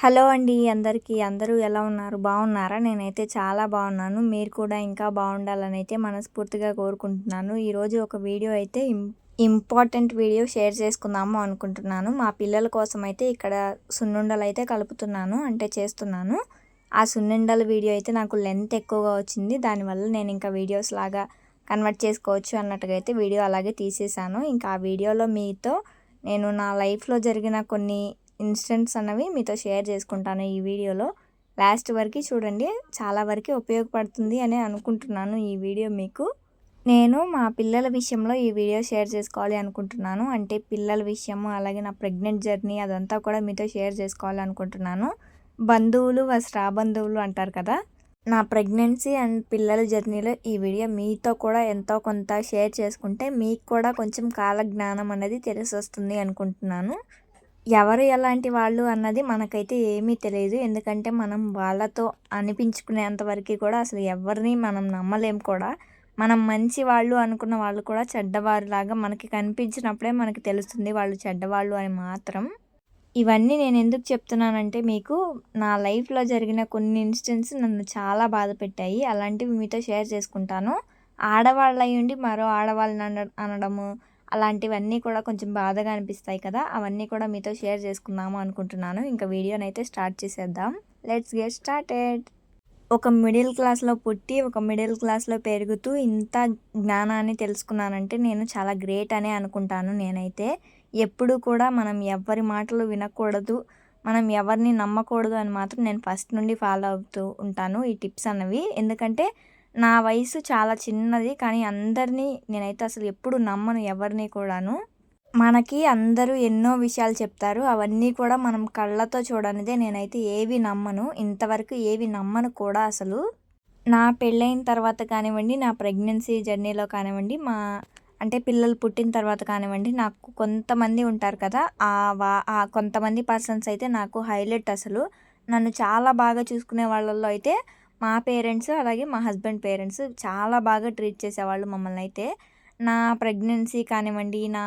Hello అండి అందరికీ. అందరూ ఎలా ఉన్నారు? బాగున్నారా? నేనైతే చాలా బాగున్నాను. మీరు కూడా ఇంకా బాగుండాలని అయితే మనస్ఫూర్తిగా కోరుకుంటున్నాను. ఈరోజు ఒక వీడియో అయితే ఇంపార్టెంట్ వీడియో షేర్ చేసుకుందాము అనుకుంటున్నాను. మా పిల్లల కోసం అయితే ఇక్కడ సున్నుండలు అయితే కలుపుతున్నాను అంటే చేస్తున్నాను. ఆ సున్నుండల వీడియో అయితే నాకు లెంత్ ఎక్కువగా వచ్చింది. దానివల్ల నేను ఇంకా వీడియోస్ లాగా కన్వర్ట్ చేసుకోవచ్చు అన్నట్టుగా అయితే వీడియో అలాగే తీసేసాను ఇంకా ఆ వీడియోలో మీతో నేను నా లైఫ్లో జరిగిన కొన్ని ఇన్స్టెంట్స్ అన్నవి మీతో షేర్ చేసుకుంటాను ఈ వీడియోలో. లాస్ట్ వరకు చూడండి చాలా వరకు ఉపయోగపడుతుంది అని అనుకుంటున్నాను ఈ వీడియో మీకు. నేను మా పిల్లల విషయంలో ఈ వీడియో షేర్ చేసుకోవాలి అనుకుంటున్నాను. అంటే పిల్లల విషయము అలాగే నా ప్రెగ్నెంట్ జర్నీ అదంతా కూడా మీతో షేర్ చేసుకోవాలి అనుకుంటున్నాను. బంధువులు వస్త్రా బంధువులు అంటారు కదా నా ప్రెగ్నెన్సీ అండ్ పిల్లల జర్నీలో ఈ వీడియో మీతో కూడా ఎంతో కొంత షేర్ చేసుకుంటే మీకు కూడా కొంచెం కాలజ్ఞానం అనేది తెలిసి వస్తుంది అనుకుంటున్నాను. ఎవరు ఎలాంటి వాళ్ళు అన్నది మనకైతే ఏమీ తెలియదు ఎందుకంటే మనం వాళ్ళతో అనిపించుకునేంతవరకు కూడా అసలు ఎవరిని మనం నమ్మలేం కూడా. మనం మంచి వాళ్ళు అనుకున్న వాళ్ళు కూడా చెడ్డవారిలాగా మనకి కనిపించినప్పుడే మనకి తెలుస్తుంది వాళ్ళు చెడ్డవాళ్ళు అని మాత్రం. ఇవన్నీ నేను ఎందుకు చెప్తున్నానంటే మీకు నా లైఫ్లో జరిగిన కొన్ని ఇన్స్టెన్స్ నన్ను చాలా బాధ పెట్టాయి. అలాంటివి మీతో షేర్ చేసుకుంటాను. ఆడవాళ్ళు అయ్యుండి మరో ఆడవాళ్ళని అనడము అలాంటివన్నీ కూడా కొంచెం బాధగా అనిపిస్తాయి కదా అవన్నీ కూడా మీతో షేర్ చేసుకుందాము అనుకుంటున్నాను. ఇంకా వీడియోని అయితే స్టార్ట్ చేసేద్దాం. Let's get started. ఒక మిడిల్ క్లాస్లో పుట్టి ఒక మిడిల్ క్లాస్లో పెరుగుతూ ఇంత జ్ఞానాన్ని తెలుసుకున్నానంటే నేను చాలా గ్రేట్ అనే అనుకుంటాను నేనైతే. ఎప్పుడు కూడా మనం ఎవరి మాటలు వినకూడదు మనం ఎవరిని నమ్మకూడదు అని మాత్రం నేను ఫస్ట్ నుండి ఫాలో అవుతూ ఉంటాను ఈ టిప్స్ అన్నవి. ఎందుకంటే నా వయసు చాలా చిన్నది కానీ అందరినీ నేనైతే అసలు ఎప్పుడు నమ్మను ఎవరిని కూడాను. మనకి అందరూ ఎన్నో విషయాలు చెప్తారు అవన్నీ కూడా మనం కళ్ళతో చూడనిదే నేనైతే ఏవి నమ్మను ఇంతవరకు ఏవి నమ్మను కూడా అసలు. నా పెళ్ళైన తర్వాత కానివ్వండి నా ప్రెగ్నెన్సీ జర్నీలో కానివ్వండి మా అంటే పిల్లలు పుట్టిన తర్వాత కానివ్వండి నాకు కొంతమంది ఉంటారు కదా ఆ వా ఆ కొంతమంది పర్సన్స్ అయితే నాకు హైలైట్ అసలు. నన్ను చాలా బాగా చూసుకునే వాళ్ళల్లో అయితే మా పేరెంట్స్ అలాగే మా హస్బెండ్ పేరెంట్స్ చాలా బాగా ట్రీట్ చేసేవాళ్ళు మమ్మల్ని అయితే. నా ప్రెగ్నెన్సీ కానివ్వండి నా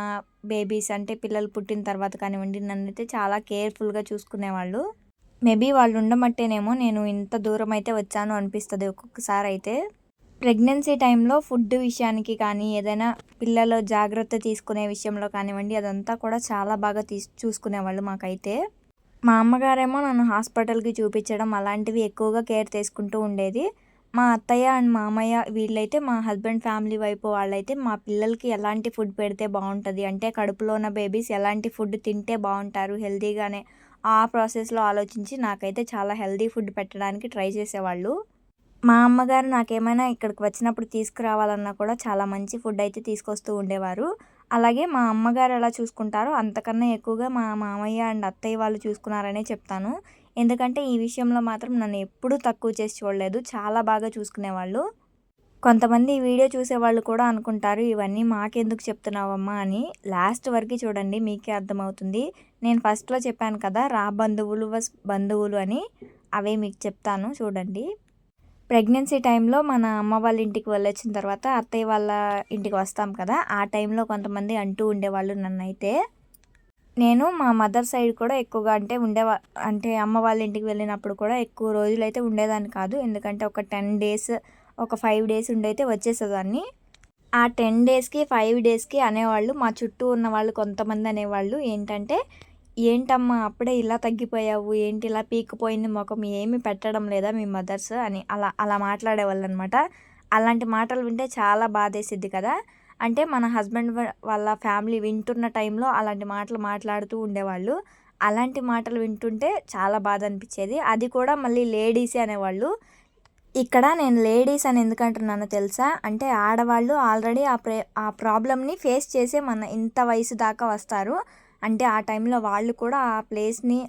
బేబీస్ అంటే పిల్లలు పుట్టిన తర్వాత కానివ్వండి నన్ను అయితే చాలా కేర్ఫుల్గా చూసుకునేవాళ్ళు. మేబీ వాళ్ళు ఉండమట్టేనేమో నేను ఇంత దూరం అయితే వచ్చాను అనిపిస్తుంది ఒక్కొక్కసారి అయితే. ప్రెగ్నెన్సీ టైంలో ఫుడ్ విషయానికి కానీ ఏదైనా పిల్లలు జాగ్రత్త తీసుకునే విషయంలో కానివ్వండి అదంతా కూడా చాలా బాగా తీసు చూసుకునేవాళ్ళు మాకైతే. మా అమ్మగారేమో నన్ను హాస్పిటల్కి చూపించడం అలాంటివి ఎక్కువగా కేర్ తీసుకుంటూ ఉండేది. మా అత్తయ్య అండ్ మామయ్య వీళ్ళైతే మా హస్బెండ్ ఫ్యామిలీ వైపు వాళ్ళైతే మా పిల్లలకి ఎలాంటి ఫుడ్ పెడితే బాగుంటుంది? అంటే కడుపులో ఉన్న బేబీస్ ఎలాంటి ఫుడ్ తింటే బాగుంటారు? హెల్తీగానే ఆ ప్రాసెస్లో ఆలోచించి నాకైతే చాలా హెల్తీ ఫుడ్ పెట్టడానికి ట్రై చేసేవాళ్ళు. మా అమ్మగారు నాకేమైనా ఇక్కడికి వచ్చినప్పుడు తీసుకురావాలన్నా కూడా చాలా మంచి ఫుడ్ అయితే తీసుకొస్తూ ఉండేవారు. అలాగే మా అమ్మగారు ఎలా చూసుకుంటారో అంతకన్నా ఎక్కువగా మా మామయ్య అండ్ అత్తయ్య వాళ్ళు చూసుకున్నారనే చెప్తాను. ఎందుకంటే ఈ విషయంలో మాత్రం నన్ను ఎప్పుడూ తక్కువ చేసి చూడలేదు. చాలా బాగా చూసుకునేవాళ్ళు. కొంతమంది ఈ వీడియో చూసేవాళ్ళు కూడా అనుకుంటారు ఇవన్నీ మాకెందుకు చెప్తున్నావమ్మా అని. లాస్ట్ వరకు చూడండి మీకే అర్థమవుతుంది. నేను ఫస్ట్లో చెప్పాను కదా రా బంధువులు వస్ బంధువులు అని. అవే మీకు చెప్తాను చూడండి. ప్రెగ్నెన్సీ టైంలో మన అమ్మ వాళ్ళ ఇంటికి వెళ్ళొచ్చిన తర్వాత అత్తయ్య వాళ్ళ ఇంటికి వస్తాం కదా ఆ టైంలో కొంతమంది అంటూ ఉండేవాళ్ళు నన్ను అయితే నేను మా మదర్ సైడ్ కూడా ఎక్కువగా అంటే ఉండేవా అంటే అమ్మ వాళ్ళ ఇంటికి వెళ్ళినప్పుడు కూడా ఎక్కువ రోజులు అయితే ఉండేదాన్ని కాదు. ఎందుకంటే ఒక టెన్ డేస్ ఒక ఫైవ్ డేస్ ఉండైతే వచ్చేసేదాన్ని. ఆ టెన్ డేస్కి ఫైవ్ డేస్కి అనేవాళ్ళు మా చుట్టూ ఉన్న వాళ్ళు కొంతమంది అనేవాళ్ళు ఏంటంటే ఏంటమ్మా అప్పుడే ఇలా తగ్గిపోయావు ఏంటి ఇలా పీకిపోయింది ముఖం ఏమి పెట్టడం లేదా మీ మదర్స్ అని అలా అలా మాట్లాడేవాళ్ళు అనమాట అలాంటి మాటలు వింటే చాలా బాధేసిద్ది కదా. అంటే మన హస్బెండ్ వాళ్ళ ఫ్యామిలీ వింటున్న టైంలో అలాంటి మాటలు మాట్లాడుతూ ఉండేవాళ్ళు. అలాంటి మాటలు వింటుంటే చాలా బాధ అనిపించేది అది కూడా మళ్ళీ లేడీసే అనేవాళ్ళు. ఇక్కడ నేను లేడీస్ అని ఎందుకంటున్నానో తెలుసా? అంటే ఆడవాళ్ళు ఆల్రెడీ ఆ ప్రే ఆ ప్రాబ్లమ్ని ఫేస్ చేసే మన ఇంత వయసు దాకా వస్తారు. అంటే ఆ టైంలో వాళ్ళు కూడా ఆ ప్లేస్ని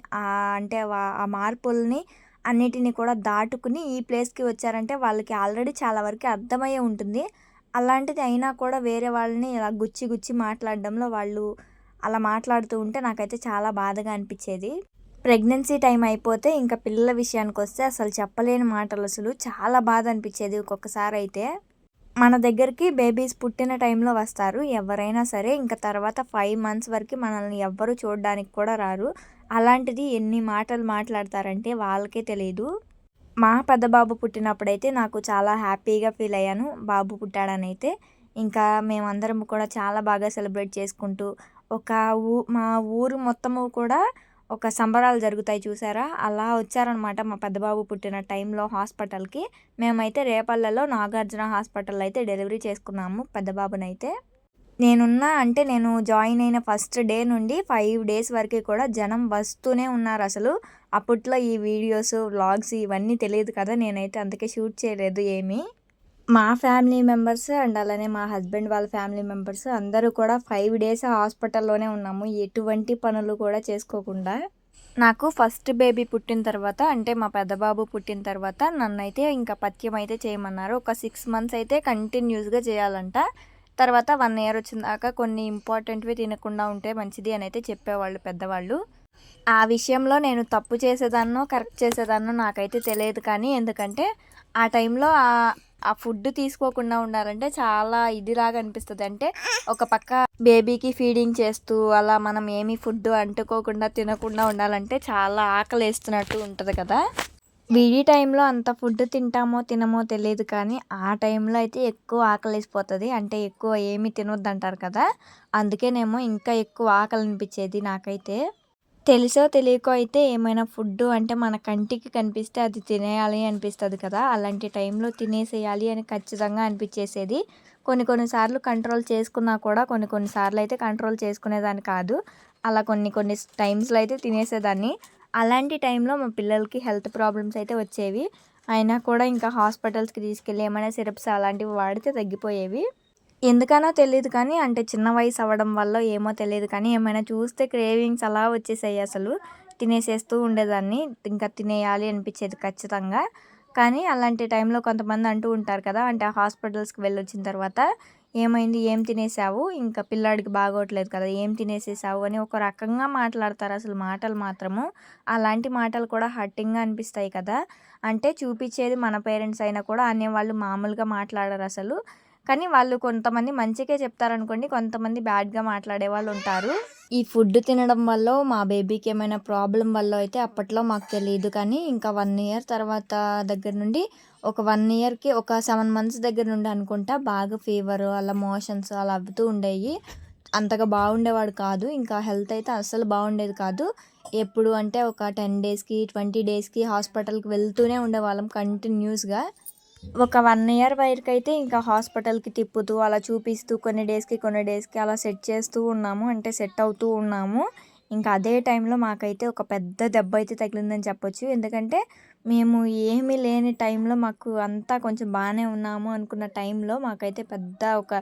అంటే ఆ మార్పుల్ని అన్నిటిని కూడా దాటుకుని ఈ ప్లేస్కి వచ్చారంటే వాళ్ళకి ఆల్రెడీ చాలా వరకు అర్థమయ్యే ఉంటుంది. అలాంటిది అయినా కూడా వేరే వాళ్ళని ఇలా గుచ్చి గుచ్చి మాట్లాడడంలో వాళ్ళు అలా మాట్లాడుతూ ఉంటే నాకైతే చాలా బాధగా అనిపించేది. ప్రెగ్నెన్సీ టైం అయిపోతే ఇంకా పిల్లల విషయానికి వస్తే అసలు చెప్పలేని మాటలు అసలు. చాలా బాధ అనిపించేది ఒక్కొక్కసారి అయితే. మన దగ్గరికి బేబీస్ పుట్టిన టైంలో వస్తారు. ఎవరైనా సరే ఇంకా తర్వాత ఫైవ్ మంత్స్ వరకు మనల్ని ఎవ్వరు చూడడానికి కూడా రారు. అలాంటిది ఎన్ని మాటలు మాట్లాడతారంటే వాళ్ళకే తెలియదు మా పెద్ద బాబు పుట్టినప్పుడైతే నాకు చాలా హ్యాపీగా ఫీల్ అయ్యాను. బాబు పుట్టాడని అయితే ఇంకా మేమందరం కూడా చాలా బాగా సెలబ్రేట్ చేసుకుంటూ ఒక ఊ మా ఊరు మొత్తము కూడా ఒక సంబరాలు జరుగుతాయి చూసారా? అలా వచ్చారనమాట మా పెద్దబాబు పుట్టిన టైంలో హాస్పిటల్కి. మేమైతే రేపల్లలో నాగార్జున హాస్పిటల్ అయితే డెలివరీ చేసుకున్నాము పెద్దబాబునైతే. నేనున్న అంటే నేను జాయిన్ అయిన ఫస్ట్ డే నుండి ఫైవ్ డేస్ వరకు కూడా జనం వస్తూనే ఉన్నారు అసలు. అప్పట్లో ఈ వీడియోస్ వ్లాగ్స్ ఇవన్నీ తెలియదు కదా నేనైతే అందుకే షూట్ చేయలేదు ఏమీ. మా ఫ్యామిలీ మెంబర్స్ అండ్ అలానే మా హస్బెండ్ వాళ్ళ ఫ్యామిలీ మెంబర్స్ అందరూ కూడా ఫైవ్ డేస్ హాస్పిటల్లోనే ఉన్నాము. ఎటువంటి పనులు కూడా చేసుకోకుండా. నాకు ఫస్ట్ బేబీ పుట్టిన తర్వాత అంటే మా పెద్దబాబు పుట్టిన తర్వాత నన్నైతే ఇంకా పథ్యం అయితే చేయమన్నారు. ఒక సిక్స్ మంత్స్ అయితే కంటిన్యూస్గా చేయాలంట. తర్వాత వన్ ఇయర్ వచ్చిన దాకా కొన్ని ఇంపార్టెంట్వి తినకుండా ఉంటే మంచిది అని అయితే చెప్పేవాళ్ళు పెద్దవాళ్ళు. ఆ విషయంలో నేను తప్పు చేసేదాన్నో కరెక్ట్ చేసేదాన్నో నాకైతే తెలియదు కానీ ఎందుకంటే ఆ టైంలో ఆ ఆ ఫుడ్ తీసుకోకుండా ఉండాలంటే చాలా ఇదిలాగా అనిపిస్తుంది. అంటే ఒక పక్క బేబీకి ఫీడింగ్ చేస్తూ అలా మనం ఏమి ఫుడ్ అంటుకోకుండా తినకుండా ఉండాలంటే చాలా ఆకలి వేస్తున్నట్టు ఉంటుంది కదా. వీడి టైంలో అంత ఫుడ్ తింటామో తినమో తెలియదు కానీ ఆ టైంలో అయితే ఎక్కువ ఆకలి వేసిపోతుంది అంటే ఎక్కువ ఏమి తినొద్దు అంటారు కదా. అందుకేనేమో ఇంకా ఎక్కువ ఆకలి అనిపించేది నాకైతే. తెలుసో తెలియకో అయితే ఏమైనా ఫుడ్ అంటే మన కంటికి కనిపిస్తే అది తినేయాలి అనిపిస్తుంది కదా. అలాంటి టైంలో తినేసేయాలి అని ఖచ్చితంగా అనిపించేసేది. కొన్ని కొన్నిసార్లు కంట్రోల్ చేసుకున్నా కూడా కొన్ని కొన్నిసార్లు అయితే కంట్రోల్ చేసుకునేదాన్ని కాదు. అలా కొన్ని కొన్ని టైమ్స్లో అయితే తినేసేదాన్ని. అలాంటి టైంలో మా పిల్లలకి హెల్త్ ప్రాబ్లమ్స్ అయితే వచ్చేవి. అయినా కూడా ఇంకా హాస్పిటల్స్కి తీసుకెళ్ళి ఏమైనా సిరప్స్ అలాంటివి వాడితే తగ్గిపోయేవి. ఎందుకనో తెలియదు కానీ అంటే చిన్న వయసు అవ్వడం వల్ల ఏమో తెలియదు కానీ ఏమైనా చూస్తే క్రేవింగ్స్ అలా వచ్చేసాయి అసలు. తినేసేస్తూ ఉండేదాన్ని. ఇంకా తినేయాలి అనిపించేది ఖచ్చితంగా. కానీ అలాంటి టైంలో కొంతమంది అంటూ ఉంటారు కదా అంటే హాస్పిటల్స్కి వెళ్ళొచ్చిన తర్వాత ఏమైంది? ఏం తినేసావు? ఇంకా పిల్లాడికి బాగోట్లేదు కదా ఏం తినేసేసావు? అని ఒక రకంగా మాట్లాడతారు అసలు మాటలు మాత్రము. అలాంటి మాటలు కూడా హట్టింగ్గా అనిపిస్తాయి కదా. అంటే చూపించేది మన పేరెంట్స్ అయినా కూడా అనేవాళ్ళు మామూలుగా మాట్లాడరు అసలు. కానీ వాళ్ళు కొంతమంది మంచిగా చెప్తారనుకోండి కొంతమంది బ్యాడ్గా మాట్లాడే వాళ్ళు ఉంటారు. ఈ ఫుడ్ తినడం వల్ల మా బేబీకి ఏమైనా ప్రాబ్లం వల్ల అయితే అప్పట్లో మాకు తెలియదు కానీ ఇంకా వన్ ఇయర్ తర్వాత దగ్గర నుండి ఒక వన్ ఇయర్కి ఒక సెవెన్ మంత్స్ దగ్గర నుండి అనుకుంటా బాగా ఫీవర్ అలా మోషన్స్ అలా అవుతూ ఉండేవి అంతగా బాగుండేవాడు కాదు ఇంకా హెల్త్ అయితే అస్సలు బాగుండేది కాదు. ఎప్పుడు అంటే ఒక టెన్ డేస్కి ట్వంటీ డేస్కి హాస్పిటల్కి వెళ్తూనే ఉండేవాళ్ళం కంటిన్యూస్గా. ఒక వన్ ఇయర్ వరకు అయితే ఇంకా హాస్పిటల్కి తిప్పుతూ అలా చూపిస్తూ కొన్ని డేస్కి కొన్ని డేస్కి అలా సెట్ చేస్తూ ఉన్నాము. అంటే సెట్ అవుతూ ఉన్నాము. ఇంకా అదే టైంలో మాకైతే ఒక పెద్ద దెబ్బ అయితే తగిలిందని చెప్పొచ్చు. ఎందుకంటే మేము ఏమీ లేని టైంలో మాకు అంతా కొంచెం బాగానే ఉన్నాము అనుకున్న టైంలో మాకైతే పెద్ద ఒక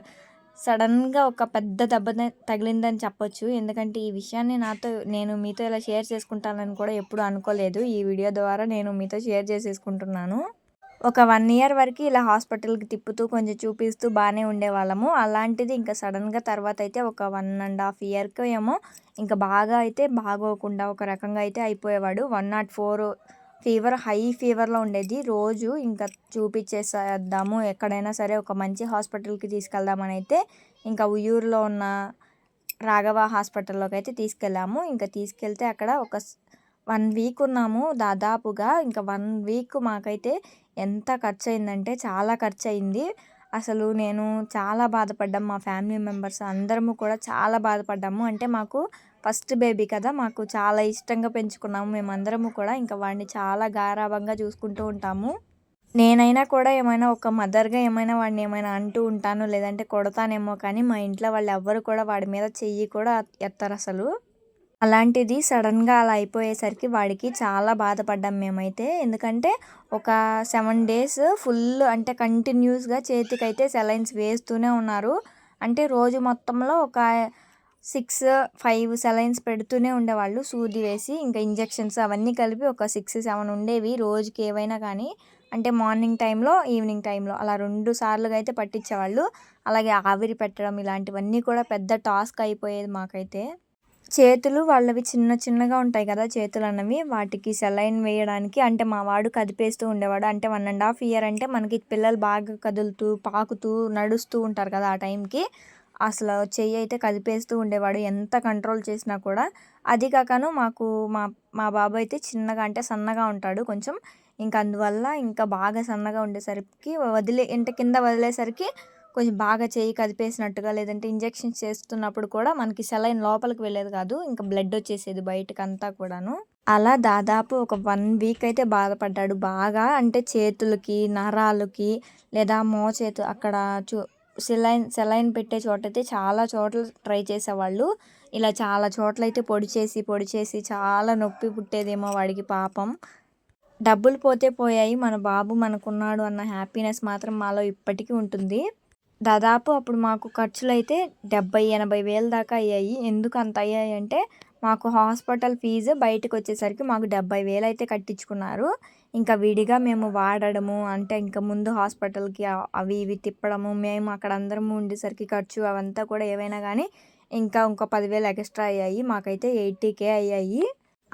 సడన్గా ఒక పెద్ద దెబ్బ తగిలిందని చెప్పొచ్చు. ఎందుకంటే ఈ విషయాన్ని నాతో నేను మీతో ఇలా షేర్ చేసుకుంటానని కూడా ఎప్పుడు అనుకోలేదు. ఈ వీడియో ద్వారా నేను మీతో షేర్ చేసేసుకుంటున్నాను. ఒక వన్ ఇయర్ వరకు ఇలా హాస్పిటల్కి తిప్పుతూ కొంచెం చూపిస్తూ బాగానే ఉండేవాళ్ళము. అలాంటిది ఇంకా సడన్గా తర్వాత అయితే ఒక వన్ అండ్ హాఫ్ ఇయర్కి ఏమో ఇంకా బాగా అయితే బాగోకుండా ఒక రకంగా అయితే అయిపోయేవాడు. One naught four fever high ఫీవర్లో ఉండేది. రోజు ఇంకా చూపించేసేద్దాము ఎక్కడైనా సరే ఒక మంచి హాస్పిటల్కి తీసుకెళ్దామని అయితే ఇంకా ఉయ్యూరులో ఉన్న రాఘవ హాస్పిటల్లోకి అయితే తీసుకెళ్ళాము. ఇంకా తీసుకెళ్తే అక్కడ ఒక వన్ వీక్ ఉన్నాము దాదాపుగా. ఇంకా వన్ వీక్ మాకైతే ఎంత ఖర్చు అయిందంటే చాలా ఖర్చు అయింది అసలు నేను చాలా బాధపడ్డాము మా ఫ్యామిలీ మెంబర్స్ అందరము కూడా చాలా బాధపడ్డాము. అంటే మాకు ఫస్ట్ బేబీ కదా మాకు చాలా ఇష్టంగా పెంచుకున్నాము. మేమందరము కూడా ఇంకా వాడిని చాలా గారాభంగా చూసుకుంటూ ఉంటాము. నేనైనా కూడా ఏమైనా ఒక మదర్గా ఏమైనా వాడిని ఏమైనా అంటూ ఉంటాను లేదంటే కొడతానేమో కానీ మా ఇంట్లో వాళ్ళు ఎవ్వరు కూడా వాడి మీద చెయ్యి కూడా ఎత్తారు అసలు అలాంటిది సడన్గా అలా అయిపోయేసరికి వాడికి చాలా బాధపడ్డాం మేమైతే. ఎందుకంటే ఒక సెవెన్ డేస్ ఫుల్ అంటే కంటిన్యూస్గా చేతికైతే సెలైన్స్ వేస్తూనే ఉన్నారు. అంటే రోజు మొత్తంలో ఒక సిక్స్ ఫైవ్ సెలైన్స్ పెడుతూనే ఉండేవాళ్ళు. సూది వేసి ఇంకా ఇంజెక్షన్స్ అవన్నీ కలిపి ఒక సిక్స్ సెవెన్ ఉండేవి రోజుకి ఏవైనా కానీ. అంటే మార్నింగ్ టైంలో ఈవినింగ్ టైంలో అలా రెండు సార్లుగా అయితే పట్టించేవాళ్ళు. అలాగే ఆవిరి పెట్టడం ఇలాంటివన్నీ కూడా పెద్ద టాస్క్ అయిపోయేది మాకైతే. చేతులు వాళ్ళవి చిన్న చిన్నగా ఉంటాయి కదా చేతులు అన్నవి వాటికి సెలైన్ వేయడానికి అంటే మా వాడు కదిపేస్తూ ఉండేవాడు. అంటే వన్ అండ్ హాఫ్ ఇయర్ అంటే మనకి పిల్లలు బాగా కదులుతూ పాకుతూ నడుస్తూ ఉంటారు కదా ఆ టైంకి. అసలు చెయ్యి అయితే కదిపేస్తూ ఉండేవాడు. ఎంత కంట్రోల్ చేసినా కూడా. అది కాకను మాకు మా మా బాబు అయితే చిన్నగా అంటే సన్నగా ఉంటాడు కొంచెం. ఇంకా అందువల్ల ఇంకా బాగా సన్నగా ఉండేసరికి వదిలే ఇంట కింద వదిలేసరికి కొంచెం బాగా చేయి కదిపేసినట్టుగా లేదంటే ఇంజెక్షన్స్ చేస్తున్నప్పుడు కూడా మనకి సెలైన్ లోపలికి వెళ్ళేది కాదు. ఇంకా బ్లడ్ వచ్చేసేది బయటకు అంతా కూడాను. అలా దాదాపు ఒక వన్ వీక్ అయితే బాధపడ్డాడు. బాగా అంటే చేతులకి నరాలకి లేదా మోచేతు అక్కడ చూ సెలైన్ సెలైన్ పెట్టే చోట అయితే చాలా చోట్ల ట్రై చేసేవాళ్ళు. ఇలా చాలా చోట్ల అయితే పొడి చేసి పొడి చేసి చాలా నొప్పి పుట్టేదేమో వాడికి పాపం. డబ్బులు పోతే పోయాయి. మన బాబు మనకున్నాడు అన్న హ్యాపీనెస్ మాత్రం మాలో ఇప్పటికీ ఉంటుంది. దాదాపు అప్పుడు మాకు ఖర్చులు అయితే డెబ్బై ఎనభై వేలు దాకా అయ్యాయి. ఎందుకు అంత అయ్యాయి అంటే మాకు హాస్పిటల్ ఫీజు బయటకు వచ్చేసరికి మాకు డెబ్బై వేలు అయితే కట్టించుకున్నారు. ఇంకా విడిగా మేము వాడడము అంటే ఇంకా ముందు హాస్పిటల్కి అవి ఇవి తిప్పడము మేము అక్కడ అందరం ఉండేసరికి ఖర్చు అవంతా కూడా ఏవైనా కానీ ఇంకా ఇంకో పదివేలు ఎక్స్ట్రా అయ్యాయి. మాకైతే ఎయిటీ కే అయ్యాయి.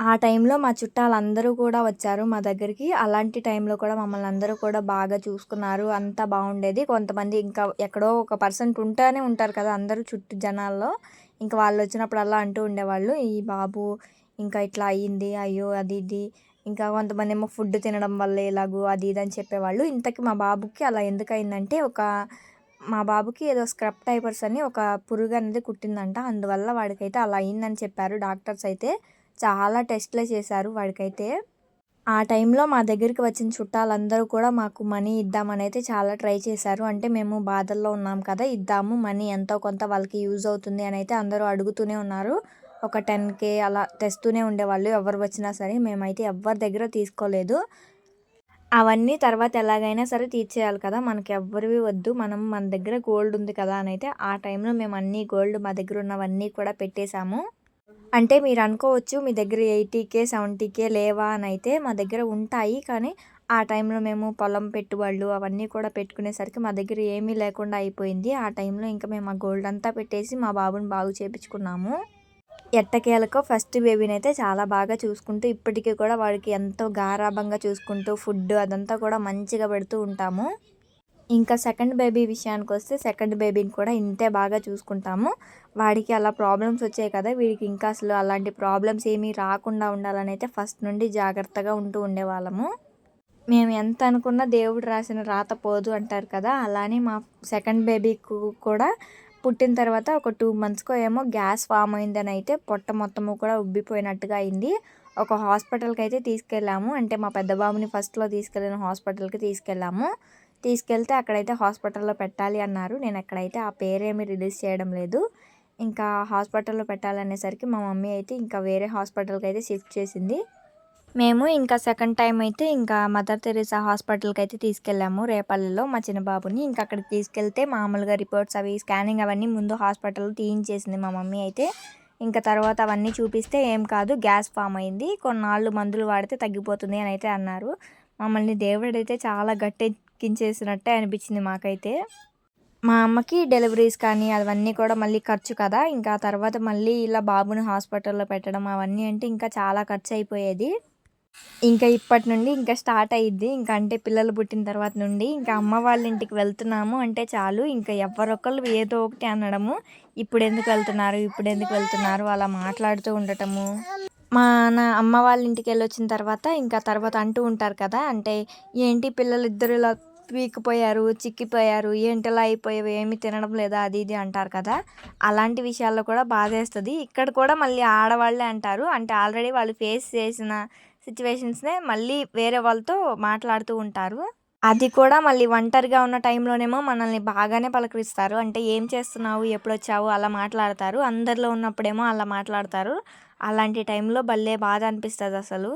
ఆ టైంలో మా చుట్టాలందరూ కూడా వచ్చారు మా దగ్గరికి. అలాంటి టైంలో కూడా మమ్మల్ని అందరూ కూడా బాగా చూసుకున్నారు. అంతా బాగుండేది. కొంతమంది ఇంకా ఎక్కడో ఒక పర్సెంట్ ఉంటానే ఉంటారు కదా అందరూ చుట్టూ జనాల్లో. ఇంకా వాళ్ళు వచ్చినప్పుడు అలా అంటూ ఉండేవాళ్ళు. ఈ బాబు ఇంకా ఇట్లా అయ్యింది. అయ్యో అది ఇది. ఇంకా కొంతమంది ఏమో ఫుడ్ తినడం వల్ల ఎలాగో అది ఇది అని చెప్పేవాళ్ళు. ఇంతకీ మా బాబుకి అలా ఎందుకయిందంటే ఒక మా బాబుకి ఏదో స్క్రబ్ టైపర్స్ అని ఒక పురుగు అనేది కుట్టిందంట. అందువల్ల వాడికైతే అలా అయిందని చెప్పారు డాక్టర్స్ అయితే. చాలా టెస్ట్లు చేశారు వాడికైతే. ఆ టైంలో మా దగ్గరికి వచ్చిన చుట్టాలందరూ కూడా మాకు మనీ ఇద్దామని అయితే చాలా ట్రై చేశారు. అంటే మేము బాధల్లో ఉన్నాం కదా ఇద్దాము మనీ ఎంతో కొంత వాళ్ళకి యూజ్ అవుతుంది అని అయితే అందరూ అడుగుతూనే ఉన్నారు. ఒక టెన్ కే అలా తెస్తూనే ఉండేవాళ్ళు. ఎవరు వచ్చినా సరే మేమైతే ఎవరి దగ్గర తీసుకోలేదు. అవన్నీ తర్వాత ఎలాగైనా సరే తీర్చేయాలి కదా మనకి ఎవ్వరివి వద్దు. మనం మన దగ్గర గోల్డ్ ఉంది కదా అని అయితే ఆ టైంలో మేము అన్నీ గోల్డ్ మా దగ్గర ఉన్నవన్నీ కూడా పెట్టేశాము. అంటే మీరు అనుకోవచ్చు మీ దగ్గర ఎయిటీకే సెవెంటీకే లేవా అని అయితే మా దగ్గర ఉంటాయి. కానీ ఆ టైంలో మేము పొలం పెట్టుబడులు అవన్నీ కూడా పెట్టుకునేసరికి మా దగ్గర ఏమీ లేకుండా అయిపోయింది. ఆ టైంలో ఇంకా మేము ఆ గోల్డ్ అంతా పెట్టేసి మా బాబుని బాగు చేపించుకున్నాము. ఎట్టకేలకో ఫస్ట్ బేబీని అయితే చాలా బాగా చూసుకుంటూ ఇప్పటికీ కూడా వాడికి ఎంతో గారాభంగా చూసుకుంటూ ఫుడ్ అదంతా కూడా మంచిగా పెడుతూ ఉంటాము. ఇంకా సెకండ్ బేబీ విషయానికి వస్తే సెకండ్ బేబీని కూడా ఇంతే బాగా చూసుకుంటాము. వాడికి అలా ప్రాబ్లమ్స్ వచ్చాయి కదా వీడికి ఇంకా అసలు అలాంటి ప్రాబ్లమ్స్ ఏమీ రాకుండా ఉండాలని అయితే ఫస్ట్ నుండి జాగ్రత్తగా ఉంటూ ఉండేవాళ్ళము. మేము ఎంత అనుకున్నా దేవుడు రాసిన రాత పోదు అంటారు కదా అలానే మా సెకండ్ బేబీకి కూడా పుట్టిన తర్వాత ఒక టూ మంత్స్కో ఏమో గ్యాస్ ఫామ్ అయిందని అయితే పొట్ట మొత్తము కూడా ఉబ్బిపోయినట్టుగా అయింది. ఒక హాస్పిటల్కి అయితే తీసుకెళ్ళాము. అంటే మా పెద్ద బాబుని ఫస్ట్లో తీసుకెళ్ళిన హాస్పిటల్కి తీసుకెళ్ళాము. తీసుకెళ్తే అక్కడైతే హాస్పిటల్లో పెట్టాలి అన్నారు. నేను ఎక్కడైతే ఆ పేరేమీ రిలీజ్ చేయడం లేదు. ఇంకా హాస్పిటల్లో పెట్టాలనేసరికి మా మమ్మీ అయితే ఇంకా వేరే హాస్పిటల్కి అయితే షిఫ్ట్ చేసింది. మేము ఇంకా సెకండ్ టైం అయితే ఇంకా మదర్ తెరీసా హాస్పిటల్కి అయితే తీసుకెళ్ళాము రేపల్లిలో మా చిన్న బాబుని. ఇంకా అక్కడికి తీసుకెళ్తే మామూలుగా రిపోర్ట్స్ అవి స్కానింగ్ అవన్నీ ముందు హాస్పిటల్లో తీయించేసింది మా మమ్మీ అయితే. ఇంకా తర్వాత అవన్నీ చూపిస్తే ఏం కాదు గ్యాస్ ఫామ్ అయింది. కొన్నాళ్ళు మందులు వాడితే తగ్గిపోతుంది అని అయితే అన్నారు. మమ్మల్ని దేవుడైతే చాలా గట్టి ఎక్కించేసినట్టే అనిపించింది మాకైతే. మా అమ్మకి డెలివరీస్ కానీ అవన్నీ కూడా మళ్ళీ ఖర్చు కదా ఇంకా తర్వాత మళ్ళీ ఇలా బాబుని హాస్పిటల్లో పెట్టడం అవన్నీ అంటే ఇంకా చాలా ఖర్చు అయిపోయేది. ఇంకా ఇప్పటి నుండి ఇంకా స్టార్ట్ అయ్యిద్ది ఇంకా అంటే పిల్లలు పుట్టిన తర్వాత నుండి ఇంకా అమ్మ వాళ్ళ ఇంటికి వెళ్తున్నాము అంటే చాలు ఇంకా ఎవరొకళ్ళు ఏదో ఒకటి అనడము. ఇప్పుడు ఎందుకు వెళ్తున్నారు ఇప్పుడు ఎందుకు వెళ్తున్నారు అలా మాట్లాడుతూ ఉండటము. మా నా అమ్మ వాళ్ళ ఇంటికి వెళ్ళి వచ్చిన తర్వాత ఇంకా తర్వాత అంటూ ఉంటారు కదా అంటే ఏంటి పిల్లలు ఇద్దరు ఇలా పీకిపోయారు చిక్కిపోయారు ఏంటలా అయిపోయావు ఏమి తినడం లేదా అది ఇది అంటారు కదా. అలాంటి విషయాల్లో కూడా బాధేస్తుంది. ఇక్కడ కూడా మళ్ళీ ఆడవాళ్ళే అంటారు. అంటే ఆల్రెడీ వాళ్ళు ఫేస్ చేసిన సిచ్యువేషన్స్నే మళ్ళీ వేరే వాళ్ళతో మాట్లాడుతూ ఉంటారు. అది కూడా మళ్ళీ ఒంటరిగా ఉన్న టైంలోనేమో మనల్ని బాగానే పలకరిస్తారు. అంటే ఏం చేస్తున్నావు ఎప్పుడు వచ్చావు అలా మాట్లాడతారు. అందరిలో ఉన్నప్పుడేమో అలా మాట్లాడతారు. అలాంటి టైంలో భలే బాధ అనిపిస్తుంది అసలు.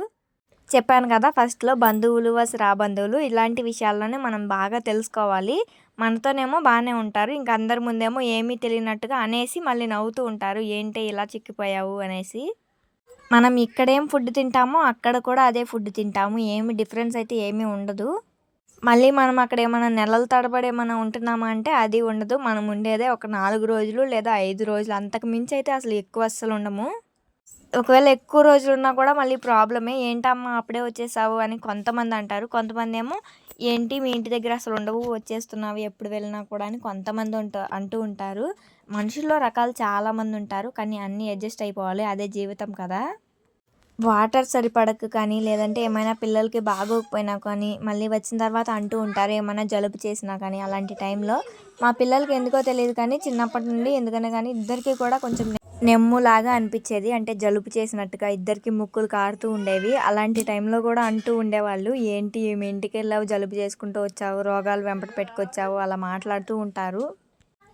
చెప్పాను కదా ఫస్ట్లో బంధువులు వస్ రాబంధువులు ఇలాంటి విషయాల్లోనే మనం బాగా తెలుసుకోవాలి. మనతోనేమో బాగానే ఉంటారు ఇంక అందరి ముందేమో ఏమీ తెలియనట్టుగా అనేసి మళ్ళీ నవ్వుతూ ఉంటారు. ఏంటి ఇలా చిక్కిపోయావు? అనేసి. మనం ఇక్కడేం ఫుడ్ తింటామో అక్కడ కూడా అదే ఫుడ్ తింటాము. ఏమి డిఫరెన్స్ అయితే ఏమీ ఉండదు. మళ్ళీ మనం అక్కడ ఏమైనా నెలల తడబడి ఏమైనా ఉంటున్నామా అంటే అది ఉండదు. మనం ఉండేదే ఒక నాలుగు రోజులు లేదా ఐదు రోజులు. అంతకు మించి అయితే అసలు ఎక్కువ అస్సలు ఉండము. ఒకవేళ ఎక్కువ రోజులు ఉన్నా కూడా మళ్ళీ ప్రాబ్లమే. ఏంటమ్మా అప్పుడే వచ్చేసావు అని కొంతమంది అంటారు. కొంతమంది ఏమో ఏంటి మీ ఇంటి దగ్గర అసలు ఉండవు వచ్చేస్తున్నావు ఎప్పుడు వెళ్ళినా కూడా అని కొంతమంది ఉంటా అంటూ ఉంటారు. మనుషుల్లో రకాలు చాలామంది ఉంటారు. కానీ అన్నీ అడ్జస్ట్ అయిపోవాలి. అదే జీవితం కదా. వాటర్ సరిపడక కానీ లేదంటే ఏమైనా పిల్లలకి బాగోకపోయినా కానీ మళ్ళీ వచ్చిన తర్వాత అంటూ ఉంటారు. ఏమైనా జలుబు చేసినా కానీ అలాంటి టైంలో. మా పిల్లలకి ఎందుకో తెలియదు కానీ చిన్నప్పటి నుండి ఎందుకనే కానీ ఇద్దరికి కూడా కొంచెం నెమ్ములాగా అనిపించేది. అంటే జలుబు చేసినట్టుగా ఇద్దరికి ముక్కులు కారుతూ ఉండేవి. అలాంటి టైంలో కూడా అంటూ ఉండేవాళ్ళు ఏంటి మీ ఇంటికి వెళ్ళావు జలుబు చేసుకుంటూ వచ్చావు రోగాలు వెంపట పెట్టుకొచ్చావు అలా మాట్లాడుతూ ఉంటారు.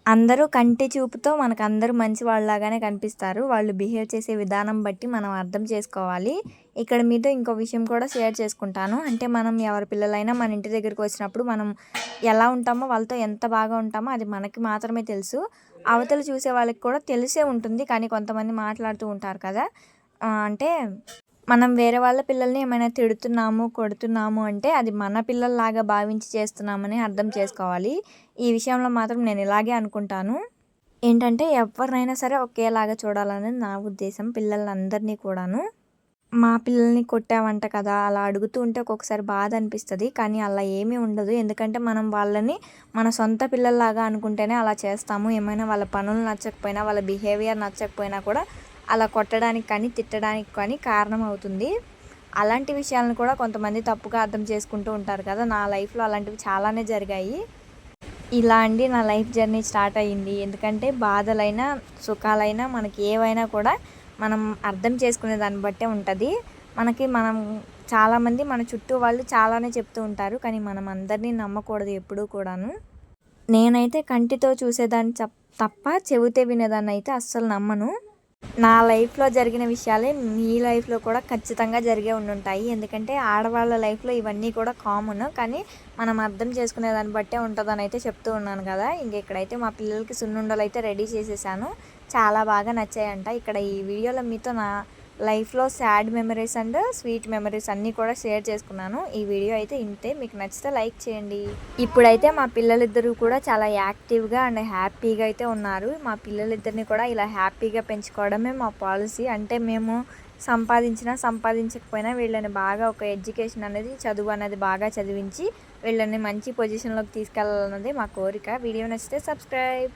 అందరూ కంటి చూపుతో మనకు అందరూ మంచి వాళ్ళలాగానే కనిపిస్తారు. వాళ్ళు బిహేవ్ చేసే విధానం బట్టి మనం అర్థం చేసుకోవాలి. ఇక్కడ మీతో ఇంకో విషయం కూడా షేర్ చేసుకుంటాను. అంటే మనం ఎవరి పిల్లలైనా మన ఇంటి దగ్గరికి వచ్చినప్పుడు మనం ఎలా ఉంటామో వాళ్ళతో ఎంత బాగా ఉంటామో అది మనకి మాత్రమే తెలుసు. అవతల చూసే వాళ్ళకి కూడా తెలిసే ఉంటుంది. కానీ కొంతమంది మాట్లాడుతూ ఉంటారు కదా. అంటే మనం వేరే వాళ్ళ పిల్లల్ని ఏమైనా తిడుతున్నాము కొడుతున్నాము అంటే అది మన పిల్లల్లాగా భావించి చేస్తున్నామని అర్థం చేసుకోవాలి. ఈ విషయంలో మాత్రం నేను ఇలాగే అనుకుంటాను. ఏంటంటే ఎవరినైనా సరే ఒకేలాగా చూడాలనేది నా ఉద్దేశం పిల్లలందరినీ కూడాను. మా పిల్లల్ని కొట్టావంట కదా అలా అడుగుతూ ఉంటే ఒక్కొక్కసారి బాధ అనిపిస్తుంది. కానీ అలా ఏమీ ఉండదు. ఎందుకంటే మనం వాళ్ళని మన సొంత పిల్లల్లాగా అనుకుంటేనే అలా చేస్తాము. ఏమైనా వాళ్ళ పనులు నచ్చకపోయినా వాళ్ళ బిహేవియర్ నచ్చకపోయినా కూడా అలా కొట్టడానికి కానీ తిట్టడానికి కానీ కారణం అవుతుంది. అలాంటి విషయాలను కూడా కొంతమంది తప్పుగా అర్థం చేసుకుంటూ ఉంటారు కదా. నా లైఫ్లో అలాంటివి చాలానే జరిగాయి. ఇలా అండి. నా లైఫ్ జర్నీ స్టార్ట్ అయ్యింది. ఎందుకంటే బాధలైనా సుఖాలైనా మనకి ఏవైనా కూడా మనం అర్థం చేసుకునే దాన్ని బట్టే ఉంటుంది. మనకి మనం చాలామంది మన చుట్టూ వాళ్ళు చాలానే చెప్తూ ఉంటారు. కానీ మనం అందరినీ నమ్మకూడదు ఎప్పుడూ కూడాను. నేనైతే కంటితో చూసేదాన్ని చప్ తప్ప చెబితే వినేదాన్ని అయితే అస్సలు నమ్మను. నా లైఫ్లో జరిగిన విషయాలే మీ లైఫ్లో కూడా ఖచ్చితంగా జరిగే ఉండుంటాయి. ఎందుకంటే ఆడవాళ్ళ లైఫ్లో ఇవన్నీ కూడా కామన్. కానీ మనం అర్థం చేసుకునే దాన్ని బట్టే ఉంటుందని అయితే చెప్తూ ఉన్నాను కదా. ఇంక ఇక్కడైతే మా పిల్లలకి సున్నుండలు అయితే రెడీ చేసేసాను. చాలా బాగా నచ్చాయంట. ఇక్కడ ఈ వీడియోలో మీతో నా లైఫ్లో sad memories and sweet memories అన్నీ కూడా షేర్ చేసుకున్నాను. ఈ వీడియో అయితే ఇంతే. మీకు నచ్చితే లైక్ చేయండి. ఇప్పుడైతే మా పిల్లలిద్దరూ కూడా చాలా యాక్టివ్గా అండ్ హ్యాపీగా అయితే ఉన్నారు. మా పిల్లలిద్దరిని కూడా ఇలా హ్యాపీగా పెంచుకోవడమే మా పాలసీ. అంటే మేము సంపాదించినా సంపాదించకపోయినా వీళ్ళని బాగా ఒక ఎడ్యుకేషన్ అనేది చదువు అనేది బాగా చదివించి వీళ్ళని మంచి పొజిషన్లోకి తీసుకెళ్ళాలన్నది మా కోరిక. వీడియో నచ్చితే సబ్స్క్రైబ్.